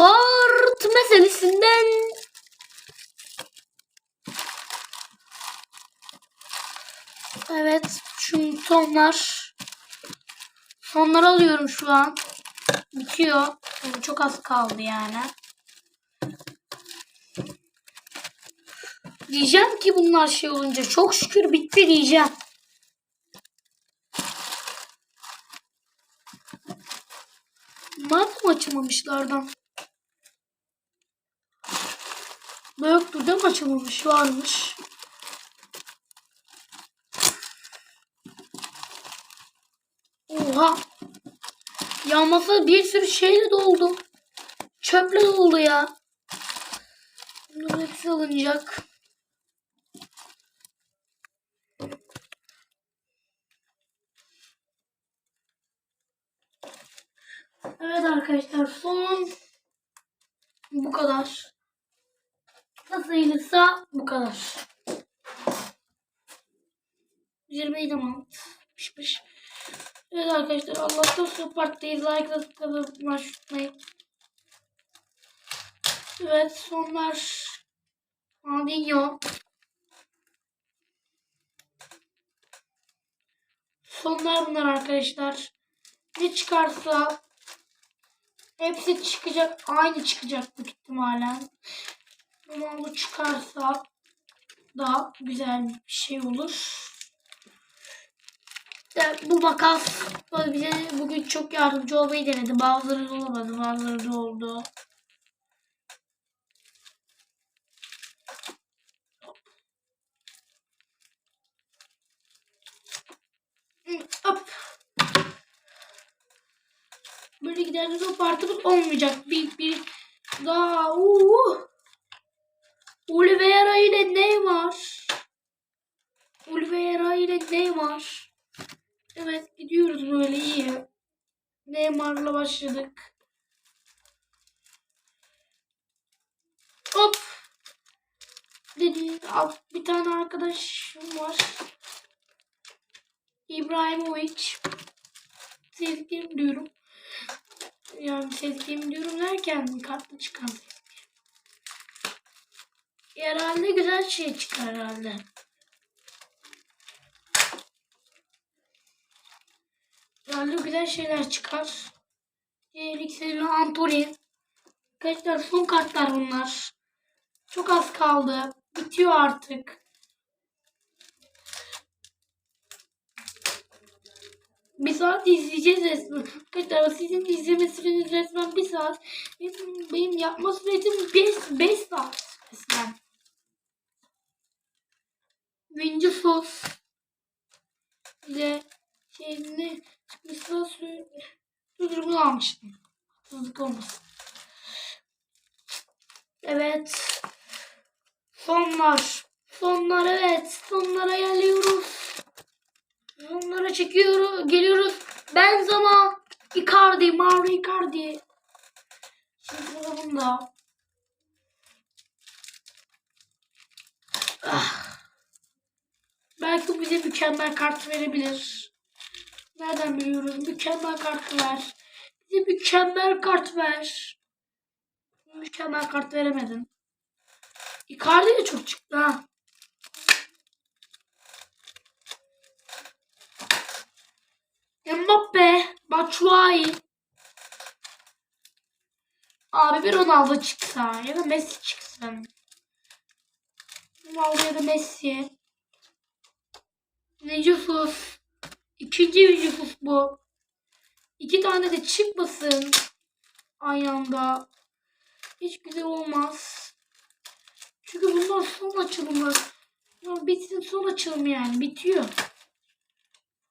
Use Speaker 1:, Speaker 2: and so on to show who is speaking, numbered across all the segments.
Speaker 1: kart meselesinden Evet, şu sonlar sonları alıyorum şu an. Bitiyor. Yani çok az kaldı yani. Diyeceğim ki bunlar şey olunca çok şükür bitti diyeceğim. Bunlar da mı açılmamışlardan? Açılmamış? Varmış. Oha. Ya masa bir sürü şeyle doldu. Çöple doldu ya. Bunların hepsi alınacak. Evet arkadaşlar son bu kadar. Nasıl bu kadar. 20 tamam. Pişmiş. Evet arkadaşlar Allah'tan sonra partidayız. Like atıp kanalıma unutmayın. Evet sonlar Adinho. Sonlar bunlar arkadaşlar. Ne çıkarsa hepsi çıkacak. Aynı çıkacak büyük ihtimalle. Bu çıkarsa da güzel bir şey olur. İşte bu makas bize bugün çok yardımcı olmayı denedi. Bazıları olamadı, bazıları oldu. Hop. Böyle giderse o partimiz olmayacak. Bir, bir daha. Uh. Oliveira ile Neymar. Oliveira ile Neymar. Evet gidiyoruz böyle iyi. Neymar'la başladık. Hop. Dedi, bir tane arkadaşım var. İbrahimovic. Sevdiğim diyorum. Yani sevdiğim diyorum derken kartlı çıkan Herhalde güzel şey çıkar herhalde. Herhalde güzel şeyler çıkar. Seviye Antolin. Arkadaşlar son kartlar bunlar. Çok az kaldı. Bitiyor artık. Bir saat izleyeceğiz resmen. Arkadaşlar sizin izleme süreniz resmen bir saat. Benim, benim yapma sürecim 5 saat resmen. Vinci sos ile şeyini çıkmışsa sürdürümünü almıştım. Haksızlık olmasın. Evet. Sonlar. Sonlar evet. Sonlara geliyoruz. Sonlara çekiyoruz. Geliyoruz. Benzema. Icardi. Mauro Icardi. Şimdi sırada bunda. Ah. Belki bize mükemmel kart verebilir. Nereden biliyoruz? Mükemmel kart ver. Bize mükemmel kart ver. Mükemmel kart veremedin. Icardi de çok çıktı ha. Mbappe, Batshuayi. Abi bir Ronaldo çıksa ya da Messi çıksın. Ronaldo ya da Messi. Ne Yusuf. İkinci Yusuf bu. İki tane de çıkmasın. Aynı anda. Hiç güzel olmaz. Çünkü bunlar son açılımı. Bunlar bitsin son açılımı yani. Bitiyor.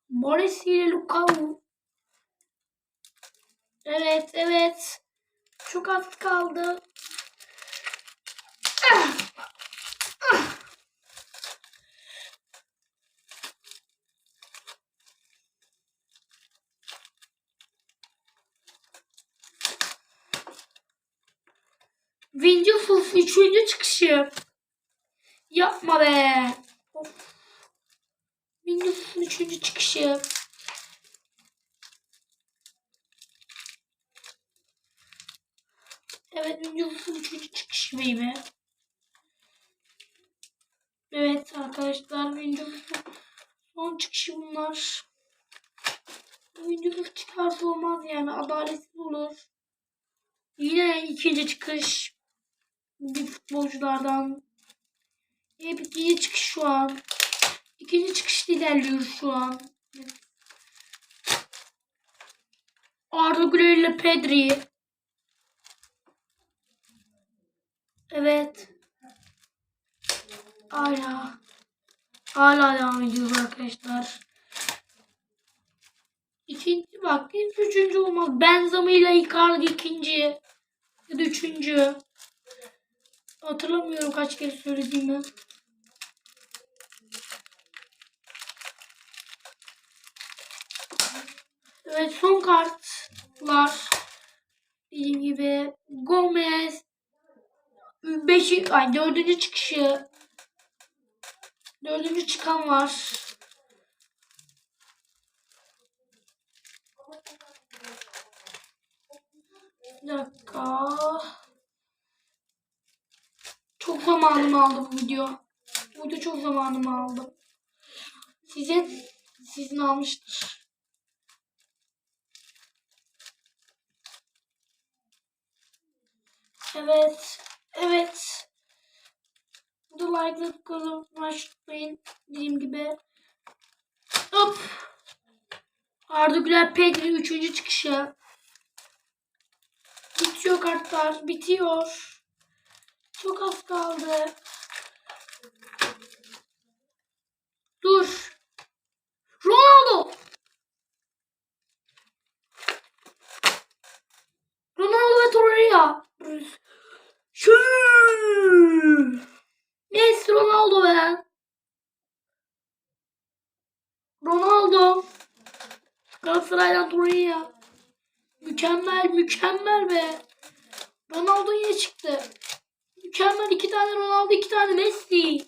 Speaker 1: Boris ile Lukaku. Evet evet. Çok az kaldı. Ah. Üçüncü çıkışı. Yapma be. Of. Windows'un üçüncü çıkışı. Evet Windows 3. çıkış baby. Evet arkadaşlar Windows son çıkışı bunlar. Windows çıkarsa olmaz yani adaletsiz olur. Yine ikinci çıkış bir futbolculardan. Hep ikinci çıkış şu an. İkinci çıkışta ilerliyoruz şu an. Arda Güler ile Pedri. Evet. Hala. Hala devam ediyoruz arkadaşlar. İkinci bak hiç üçüncü olmaz. Benzema ile Icardi ikinci. Ya da üçüncü. Hatırlamıyorum kaç kere söylediğimi. Evet son kartlar. Dediğim gibi Gomez. Beşi, ay dördüncü çıkışı. Dördüncü çıkan var. Bir dakika. Çok zamanımı aldı bu video. Bu video çok zamanımı aldı. Sizin sizin almıştır. Evet. Evet. Da like'lık kanalı unutmayın. Dediğim gibi. Hop. Arda Güler Pedri 3. çıkışı. Bitiyor kartlar. Bitiyor. Çok az kaldı. Dur. Ronaldo. Ronaldo ve Torreira. Şu. Messi Ronaldo be. Ronaldo. Galatasaray'dan Torreira. Mükemmel mükemmel be. Ronaldo yine çıktı. Mükemmel iki tane Ronaldo iki tane Messi.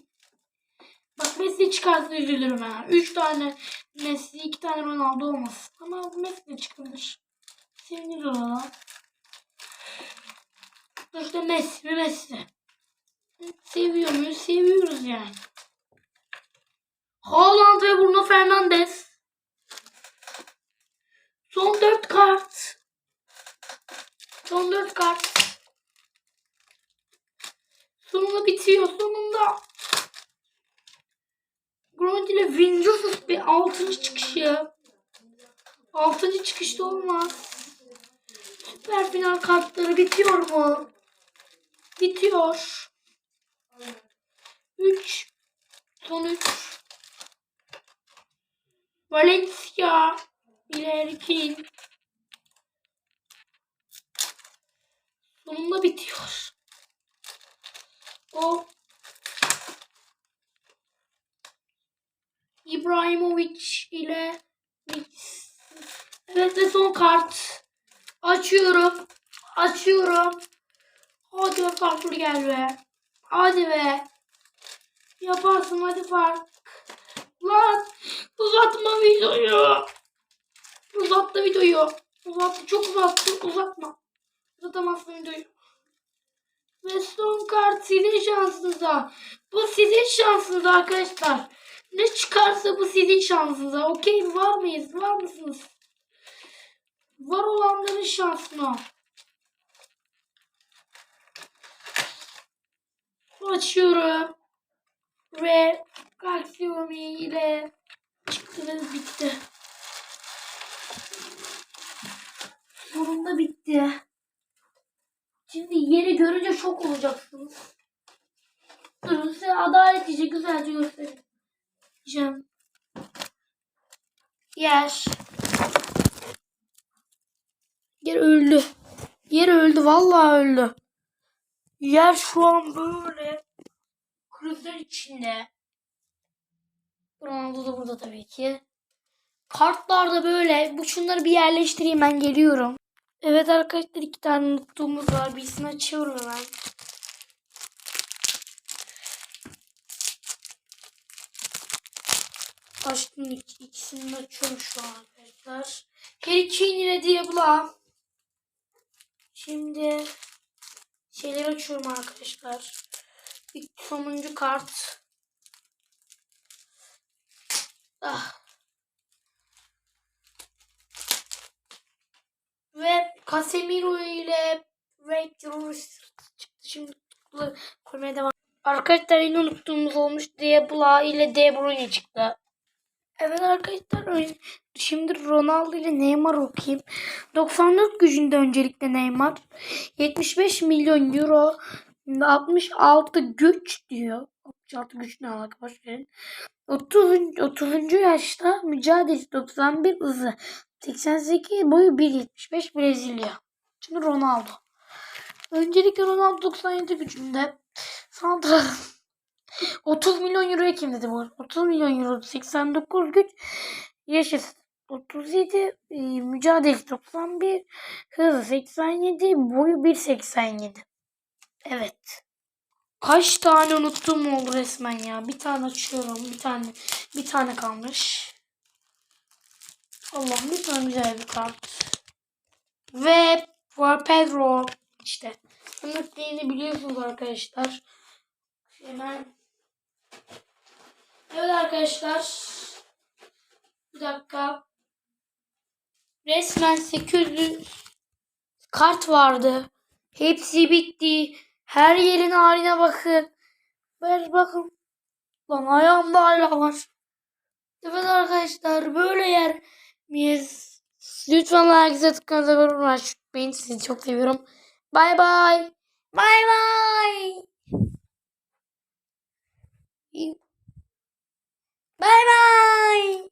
Speaker 1: Bak Messi çıkarsa üzülürüm ha. Üç tane Messi iki tane Ronaldo olmaz. Ama Messi de çıkabilir. Sevinir ona. İşte Messi mi Messi. Seviyor muyuz? Seviyoruz yani. Haaland ve Bruno Fernandes. Son dört kart. Son dört kart. Sonunda bitiyor. Sonunda. Grant ile Vinicius bir altıncı çıkışı. Altıncı çıkışta olmaz. Süper final kartları bitiyor mu? Bitiyor. 3 Son 3 Valencia ile Erkin Sonunda bitiyor. O İbrahimovic ile. Evet ve son kart. Açıyorum. Açıyorum. Hadi be farklı gel be. Hadi be. Yaparsın hadi fark. Lan uzatma videoyu. Uzattı videoyu. Uzattı çok uzattı. Uzatma. Uzatamazsın videoyu. Ve son kart sizin şansınıza. Bu sizin şansınıza arkadaşlar. Ne çıkarsa bu sizin şansınıza. Okey? Var mıyız? Var mısınız? Var olanların şansına. Açıyorum. Ve Galxiomi ile çıktı ve bitti. Sonunda bitti. Şimdi yeri görünce şok olacaksınız. Durun size adaletlice güzelce göstereceğim. Yer. Yer öldü. Yer öldü. Vallahi öldü. Yer şu an böyle krizler içinde. Ronaldo da burada tabii ki. Kartlar da böyle. Bu şunları bir yerleştireyim ben geliyorum. Evet arkadaşlar iki tane unuttuğumuz var. Birisini açıyorum hemen. Açtım ik- ikisini açıyorum şu an arkadaşlar. Harry Kane ile Diabla. Şimdi şeyleri açıyorum arkadaşlar. İlk sonuncu kart. Ah. Ve Casemiro ile Jurist çıktı. Şimdi koymaya devam. Arkadaşlar yine unuttuğumuz olmuş. Diabla ile De Bruyne çıktı. Evet arkadaşlar şimdi Ronaldo ile Neymar okuyayım. 94 gücünde öncelikle Neymar. 75 milyon euro. 66 güç diyor. 66 güç ne alaka verin. 30. 30. yaşta mücadele 91 hızı. 88 boyu 1.75 Brezilya. Şimdi Ronaldo. Öncelikle Ronaldo 97 gücünde. Sandra 30 milyon euroya kim dedi bu? 30 milyon euro 89 güç yaşı 37 e, mücadele 91 hızı 87 boyu 1.87 Evet. Kaç tane unuttum oldu resmen ya. Bir tane açıyorum. Bir tane bir tane kalmış. Bir tane güzel bir kart. Ve var Pedro işte. Anlattığını biliyorsunuz arkadaşlar. Hemen Evet arkadaşlar. Bir dakika. Resmen 800 kart vardı. Hepsi bitti. Her yerin haline bakın. Ver bakın. Lan ayağımda hala var. Evet arkadaşlar böyle yer miyiz? Lütfen like tıklanıza abone Ben sizi çok seviyorum. Bay bay. Bay bay. Bay bay.